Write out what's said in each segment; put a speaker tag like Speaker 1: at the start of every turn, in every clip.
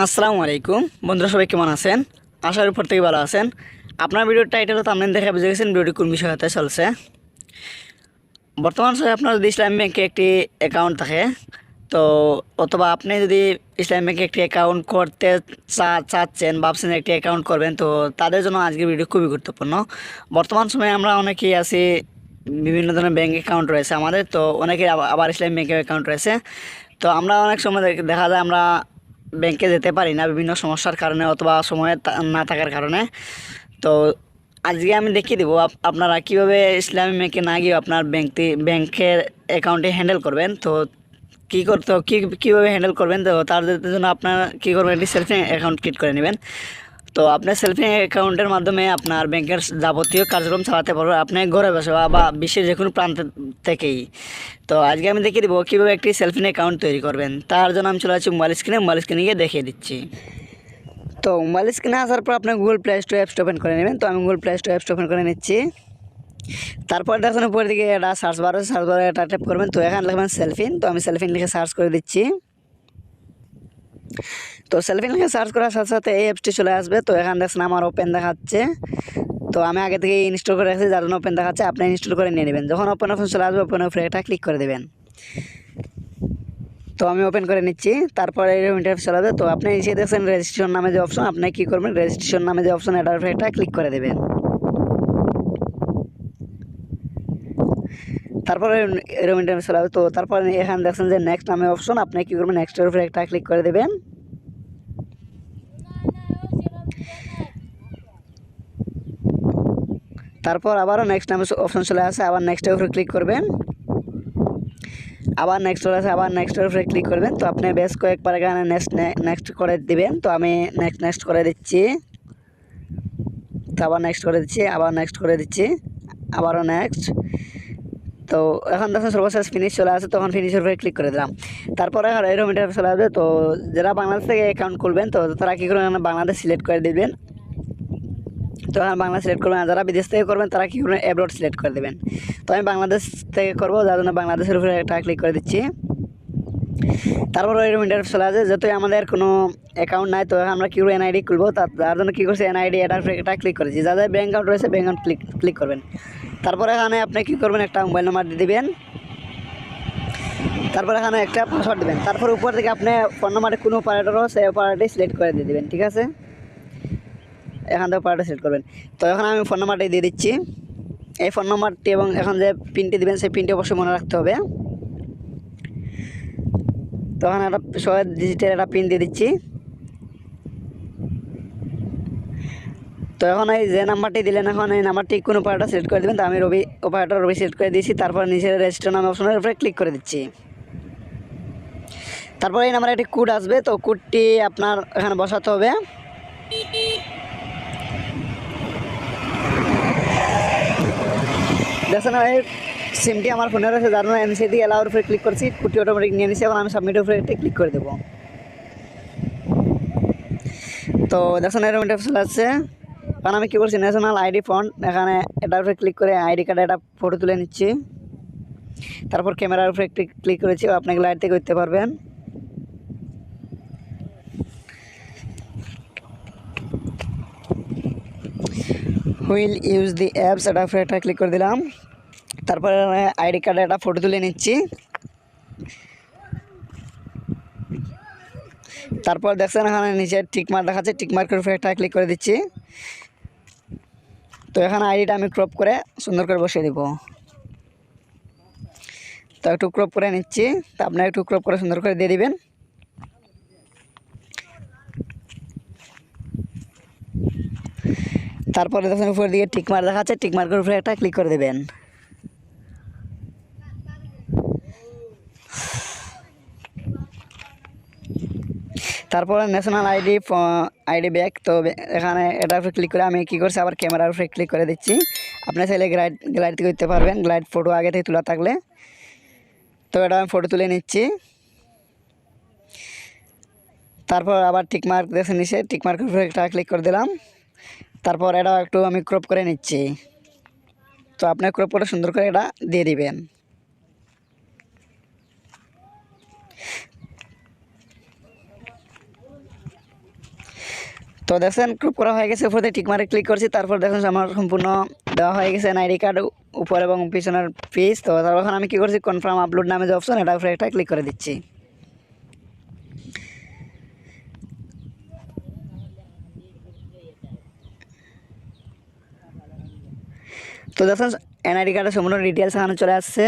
Speaker 1: আসসালামু আলাইকুম। বন্ধুরা, সবাই কেমন আছেন? আশার উপর থেকে ভালো আছেন। আপনার ভিডিওর টাইটেল তো আপনি দেখে বুঝে গেছেন ভিডিওটি কোন বিষয় হতে চলছে? বর্তমান সময়ে আপনার যদি ইসলাম ব্যাংকে একটি অ্যাকাউন্ট থাকে, তো অথবা আপনি যদি ইসলাম ব্যাংকে একটি অ্যাকাউন্ট করতে চা- চাচ্ছেন, ভাবছেন একটি অ্যাকাউন্ট করবেন, তো তাদের জন্য আজকের ভিডিও খুবই গুরুত্বপূর্ণ। বর্তমান সময়ে আমরা অনেকেই আছি, বিভিন্ন ধরনের ব্যাঙ্ক অ্যাকাউন্ট রয়েছে আমাদের, তো অনেকের আবার- ইসলাম ব্যাংকের অ্যাকাউন্ট রয়েছে। তো আমরা অনেক সময় দেখা যায় আমরা ব্যাংকে যেতে পারি না, বিভিন্ন সমস্যার কারণে অথবা সময় না থাকার কারণে। তো আজকে আমি দেখিয়ে দেবো আপ- আপনারা কীভাবে ইসলামী ব্যাংকে না গিয়ে আপনার ব্যাংকটি ব্যাংকের অ্যাকাউন্টে হ্যান্ডেল করবেন। তো কী করতে কী কীভাবে হ্যান্ডেল করবেন? তো তার জন্য আপনারা কী করবেন? একটি সেলফি অ্যাকাউন্ট ক্রিয়েট করে নেবেন। তো আপনার সেলফি অ্যাকাউন্টের মাধ্যমে আপনার ব্যাংকের যাবতীয় কার্যক্রম চালাতে পারবেন আপনি ঘরে বসে বা- বিশ্বের যে কোনো প্রান্ত থেকেই। তো আজকে আমি দেখিয়ে দেবো কীভাবে একটি সেলফি অ্যাকাউন্ট তৈরি করবেন। তার জন্য আমি চলে যাচ্ছি মোবাইল স্ক্রিনে মোবাইল স্ক্রিনে গিয়ে দেখিয়ে দিচ্ছি। তো মোবাইল স্ক্রিনে আসার পর আপনি Google Play Store apps open করে নেবেন। তো আমি Google Play Store apps open করে নিচ্ছি। তারপর দেখুন উপরের দিকে এটা সার্চ বার সার্চ বারে এটা ট্যাপ করবেন। তো এখানে লিখবেন সেলফিন তো আমি সেলফিন লিখে সার্চ করে দিচ্ছি। তো সেলফিন লিখে সার্চ করার সাথে সাথে এই অ্যাপসটি চলে আসবে। তো এখানে দেখছেন আমার ওপেন দেখাচ্ছে। তো আমি আগে থেকে ইনস্টল করে রাখছি, যার জন্য ওপেন দেখাচ্ছে। আপনি ইনস্টল করে নিয়ে নেবেন। যখন ওপেন অপশন চলে আসবে ওপেন উপরে এটা ক্লিক করে দেবেন। তো আমি ওপেন করে নিচ্ছি। তারপরে এরকম ইন্টারফেস চলে আসবে। তো আপনি এসে দেখছেন রেজিস্ট্রেশন নামে যে অপশন আপনি কী করবেন? রেজিস্ট্রেশন নামে যে অপশন এটার উপরে এটা ক্লিক করে দেবেন। তারপরে এরকম ইন্টারফেস চলে আসবে। তো তারপরে এখানে দেখছেন যে নেক্সট নামে অপশন আপনি কী করবেন? নেক্সটের উপরে একটা ক্লিক করে দেবেন। তারপর আবারও নেক্সট নামে অপশন চলে আসে, আবার নেক্সটের উপরে ক্লিক করবেন। আবার নেক্সট চলে আসে, আবার নেক্সটের উপরে ক্লিক করবেন। তো আপনি বেশ কয়েকবার এখানে নেক্সট নেক্সট করে দিবেন। তো আমি নেক্সট নেক্সট করে দিচ্ছি। তো আবার নেক্সট করে দিচ্ছি, আবার নেক্সট করে দিচ্ছি, আবারও নেক্সট তো এখন দেখুন সর্বশেষ ফিনিশ চলে আসে, তখন ফিনিশের উপরে ক্লিক করে দিলাম। তারপরে এখন এরকম ইন্টারফেস চলে আসবে। তো যারা বাংলাদেশ থেকে অ্যাকাউন্ট খুলবেন, তো তারা কী করবেন? বাংলাদেশ সিলেক্ট করে দিবেন। তো এখানে বাংলা সিলেক্ট করবেন যারা বিদেশ থেকে করবেন, তারা কী করবেন? অ্যাব্রড সিলেক্ট করে দেবেন। তো আমি বাংলাদেশ থেকে করব, যার জন্য বাংলাদেশের উপরে একটা ক্লিক করে দিচ্ছি। তারপর এরকম ইন্টারফেস চলে আসে, যেহেতু আমাদের কোনো অ্যাকাউন্ট নাই, তো আমরা কী করে এনআইডি খুলবো। তার জন্য কী করছি? এনআইডি এটা ক্লিক করেছি। যাদের ব্যাঙ্ক অ্যাকাউন্ট রয়েছে ব্যাঙ্ক অ্যাকাউন্ট ক্লিক ক্লিক করবেন। তারপরে এখানে আপনি কী করবেন? একটা মোবাইল নাম্বার দিয়ে দেবেন। তারপর এখানে একটা পাসওয়ার্ড দেবেন। তারপর উপর থেকে আপনি ফোন নাম্বারে কোনো অপারেটরও সেই অপারেটরটি সিলেক্ট করে দিয়ে দেবেন, ঠিক আছে? এখান থেকে অপারেটর সিলেক্ট করবেন। তো এখন আমি ফোন নাম্বারটি দিয়ে দিচ্ছি। এই ফোন নাম্বারটি এবং এখন যে পিনটি দেবেন, সেই পিনটি অবশ্যই মনে রাখতে হবে। তো এখন একটা ছয় ডিজিটের একটা পিন দিয়ে দিচ্ছি। তো এখন এই যে নাম্বারটি দিলেন, এখন এই নাম্বারটি কোনো অপারেটর সিলেক্ট করে দেবেন, তো আমি রবি অপারেটর রবি সিলেক্ট করে দিয়েছি। তারপর নিচের রেজিস্টার নামে অপশনের উপরে ক্লিক করে দিচ্ছি। তারপর এই নাম্বারে একটি কোড আসবে, তো কোডটি আপনার এখানে বসাতে হবে। দেখছেন এই সিমটি আমার ফোনের রয়েছে যার জন্য এনসিডি অ্যালাউর উপরে ক্লিক করছি, কুটি অটোমেটিক নিয়ে নিচ্ছি এখন আমি সাবমিটের উপরে ক্লিক করে দেবো। তো দেখছেন এরকম একটা চলে আসছে। কারণ আমি কী করছি ন্যাশনাল আইডি ফন্ট এখানে এটার উপরে ক্লিক করে আইডি কার্ডে একটা ফটো তুলে নিচ্ছি। তারপর ক্যামেরার উপরে একটি ক্লিক করেছি আপনি লাইট থেকে করতে পারবেন। হুইল ইউজ দি অ্যাপস এটা একটা ক্লিক করে দিলাম। তারপরে আইডি কার্ডে একটা ফটো তুলে নিচ্ছি। তারপর দেখছেন এখানে নিচে টিকমার্ক দেখাচ্ছে টিকমার্কের উপরে একটা ক্লিক করে দিচ্ছি। তো এখানে আইডিটা আমি ক্রপ করে সুন্দর করে বসিয়ে দিব। তো একটু ক্রপ করে নিচ্ছি। তো আপনার একটু ক্রপ করে সুন্দর করে দিয়ে দিবেন। তারপরে দেখুন উপরের দিকে টিকমার্ক দেখাচ্ছে টিকমার্কের উপরে একটা ক্লিক করে দেবেন। তারপরে ন্যাশনাল আইডি আইডি ব্যাগ তো এখানে এটার উপরে ক্লিক করে আমি কী করছি, আবার ক্যামেরার উপরে ক্লিক করে দিচ্ছি। আপনি চাইলে গ্লাইড গ্লাইড করতে পারবেন গ্লাইড ফটো আগে থেকে তোলা থাকলে। তো এটা আমি ফটো তুলে নিচ্ছি। তারপর আবার টিকমার্ক দেখে নিচে টিকমার্কের উপরে একটা ক্লিক করে দিলাম। তারপর এটা একটু আমি ক্রপ করে নিচ্ছি। তো আপনি ক্রপ করে সুন্দর করে এটা দিয়ে দিবেন। তো দেখছেন ক্রুপ করা হয়ে গেছে, উপরে টিক মারে ক্লিক করছি, তারপর দেখুন আমার সম্পূর্ণ দেওয়া হয়ে গেছে আইডি কার্ড উপর এবং পিছনের পিস তো তখন আমি কি করছি কনফার্ম আপলোড নামে যে অপশন এটা উপরে একটা ক্লিক করে দিচ্ছি। তো দেখুন এনআইডি কার্ডের সম্পূর্ণ ডিটেলস এখানে চলে আসছে।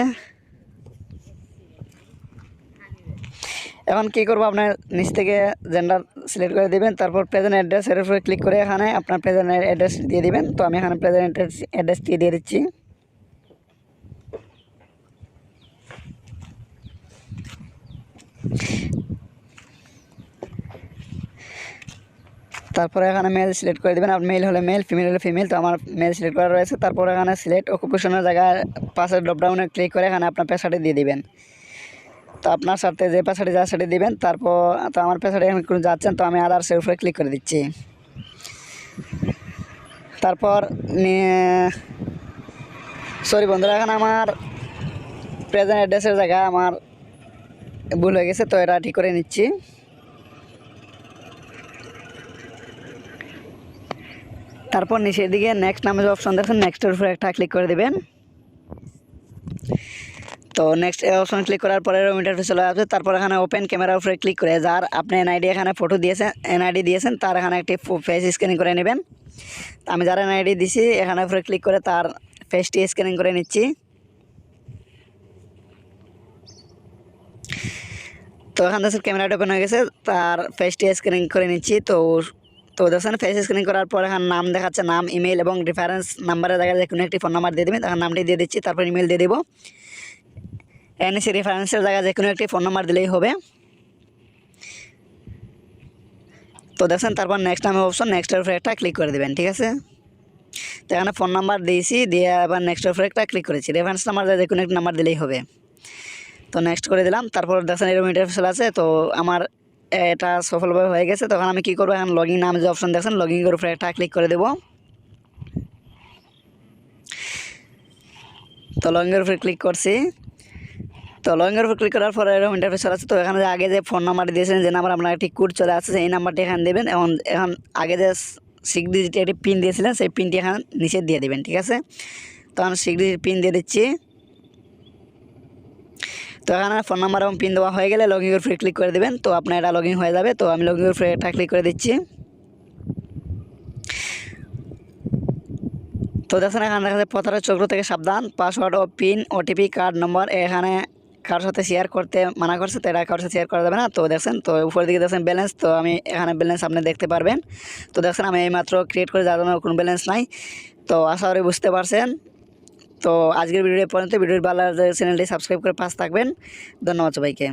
Speaker 1: এখন কী করব, আপনার নিচ থেকে জেন্ডার সিলেক্ট করে দিবেন, তারপর প্রেজেন্ট অ্যাড্রেসের উপরে ক্লিক করে এখানে আপনার প্রেজেন্ট অ্যাড্রেস দিয়ে দিবেন। তো আমি এখানে প্রেজেন্ট অ্যাড্রেস দিয়ে দিয়ে দিচ্ছি। তারপরে এখানে মেল সিলেক্ট করে দেবেন। আর মেল হলে মেল ফিমেল হলে ফিমেল তো আমার মেল সিলেক্ট করা রয়েছে। তারপর এখানে সিলেক্ট অকুপেশনের জায়গায় পাশে ড্রপডাউনে ক্লিক করে এখানে আপনার পেশাটি দিয়ে দিবেন। তো আপনার সাথে যে পেশাটি যা সেটি দিবেন, তারপর তো আমার পেশাটি এখন কোনো যাচ্ছেন, তো আমি আদার্সের উপরে ক্লিক করে দিচ্ছি। তারপর সরি বন্ধুরা, এখন আমার প্রেজেন্ট অ্যাড্রেসের জায়গায় আমার ভুল হয়ে গেছে, তো এটা ঠিক করে নিচ্ছি। তারপর নিচের দিকে নেক্সট নামে যে অপশন দেখছেন নেক্সটের উপরে একটা ক্লিক করে দেবেন। তো নেক্সট অপশন ক্লিক করার পরে ইন্টারফেস চলে আসবে। তারপর এখানে ওপেন ক্যামেরার উপরে ক্লিক করে যার আপনি এনআইডি এখানে ফটো দিয়েছেন এনআইডি দিয়েছেন, তার এখানে একটি ফেস স্ক্যানিং করে নেবেন। আমি যার এনআইডি দিছি, এখানে উপরে ক্লিক করে তার ফেসটি স্ক্যানিং করে নিচ্ছি। তো এখান থেকে ক্যামেরাটা ওপেন হয়ে গেছে, তার ফেসটি স্ক্যানিং করে নিচ্ছি। তো তো দেখছেন ফেস স্ক্যানিং করার পর এখন নাম দেখাচ্ছে, নাম ইমেল এবং রেফারেন্স নাম্বারে দেখা যায় কোনো একটি ফোন নাম্বার দিয়ে দেবেন, তখন নামটি দিয়ে দিচ্ছি, তারপর ইমেল দিয়ে দেবো। এনএসি রেফারেন্সের জায়গায় যে কোনো একটি ফোন নাম্বার দিলেই হবে। তো দেখছেন, তারপর নেক্সট নামে অপশন নেক্সটের উপরে একটা ক্লিক করে দেবেন, ঠিক আছে? তো এখানে ফোন নাম্বার দিয়েছি, দিয়ে আবার নেক্সটের উপরে একটা ক্লিক করেছি রেফারেন্স নাম্বার যে কোনো একটি নাম্বার দিলেই হবে। তো নেক্সট করে দিলাম, তারপর দেখছেন, এরকম ইন্টারফেস আছে, তো আমার এটা সফলভাবে হয়ে গেছে, তখন আমি কী করব এখন? লগিং নাম যে অপশন দেখছেন লগিংয়ের উপরে একটা ক্লিক করে দেবো। তো লগিংয়ের উপরে ক্লিক করছি। তো লগিংয়ের উপর ক্লিক করার পরে এরকম ইন্টারফেস চলে আসছে। তো এখানে যে আগে যে ফোন নাম্বার দিয়েছেন, যে নাম্বার আপনার একটি কোড চলে আসছে, সেই নাম্বারটি এখানে দেবেন। এবং এখন আগে যে সিক্স ডিজিট একটি পিন দিয়েছিলেন, সেই পিনটি এখানে নিচে দিয়ে দেবেন, ঠিক আছে? তো আমি সিক্স ডিজিট পিন দিয়ে দিচ্ছি। তো এখানে ফোন নাম্বার এবং পিন দেওয়া হয়ে গেলে লগ লগিং ফ্রি ক্লিক করে দেবেন। তো আপনার এটা লগিং হয়ে যাবে। তো আমি লগ লগিং ফ্রি এটা ক্লিক করে দিচ্ছি। তো দেখছেন এখানে দেখা যায় প্রতারক চক্র থেকে সাবধান। পাসওয়ার্ড ও পিন ওটিপি কার্ড নম্বর এখানে কারোর সাথে শেয়ার করতে মানা করছে, তো এটা কারোর সাথে শেয়ার করা যাবে না। তো দেখছেন তো উপরের দিকে দেখছেন ব্যালেন্স তো আমি এখানে ব্যালেন্স আপনি দেখতে পারবেন। তো দেখছেন আমি এইমাত্র ক্রিয়েট করে যাওয়ার জন্য কোনো ব্যালেন্স নাই। তো আশা করি বুঝতে পারছেন। তো আজকের ভিডিও পর্যন্ত। ভিডিওর ভালো চ্যানেলটি সাবস্ক্রাইব করে পাশ থাকবেন। ধন্যবাদ সবাইকে।